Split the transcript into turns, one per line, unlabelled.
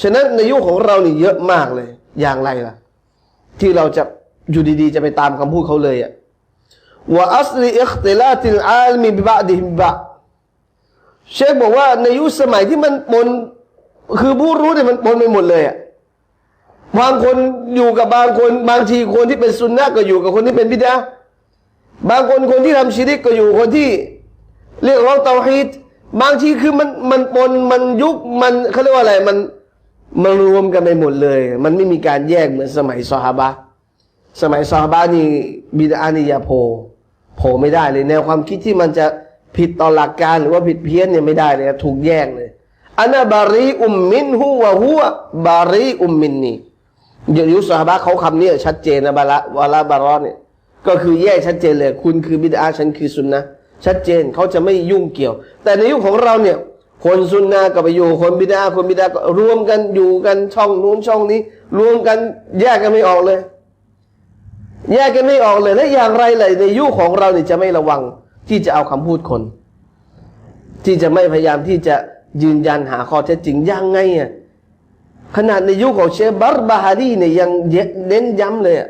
ฉะนั้นในยุคของเรานี่เยอะมากเลย อย่างไรล่ะ ที่เราจะอยู่ดีๆ จะไปตามคำพูดเขาเลยอะว่าอัสลีอิคติลาติลอาลมีบิบะดิฮิบะเชคบอกว่าในยุคสมัยที่มันปนคือผู้รู้เนี่ยมันปนไปหมดเลยอะบางคนอยู่กับบางคน บางทีคนที่เป็นซุนนะก็อยู่กับคนที่เป็นบิดาบางคนคนที่ทำชิริกก็อยู่คนที่ เรียกร้องเตาฮีดบางทีคือมันมันปนมันยุบมันเขาเรียกว่าอะไรมัน มันรวมกันไปหมดเลย มันไม่มีการแยกเหมือนสมัยซอฮาบะสมัยซอฮาบะนี่บิดานียาโผโผไม่ได้เลยแนวความคิดที่มันจะผิดต่อหลักการหรือว่าผิดเพี้ยนเนี่ยไม่ได้เลยถูกแยกเลยอันนบารีอุมมินฮุวะฮุวบารีอุมมินนีอย่ยุคซอฮาบะเขาคำนี้ชัดเจนนะบาละวาลาบารอนเนี่ยก็คือแยกชัดเจนเลย คุณคือบิดาฉันคือซุนนะชัดเจนเขาจะไม่ยุ่งเกี่ยว แต่ในยุคของเราเนี่ย คนซุนนะก็ไปอยู่ คนบิดาคนบิดาก็รวมกันอยู่กันช่องนู้นช่องนี้ รวมกันแยกกันไม่ออกเลย แยกกันไม่ออกเลย และอย่างไรเลยในยุคของเราเนี่ยจะไม่ระวังที่จะเอาคำพูดคน ที่จะไม่พยายามที่จะยืนยันหาข้อเท็จจริงยังไงอะขนาดในยุคของเชฟบัรบาฮารีเนี่ยยังเน้นย้ำเลยอะ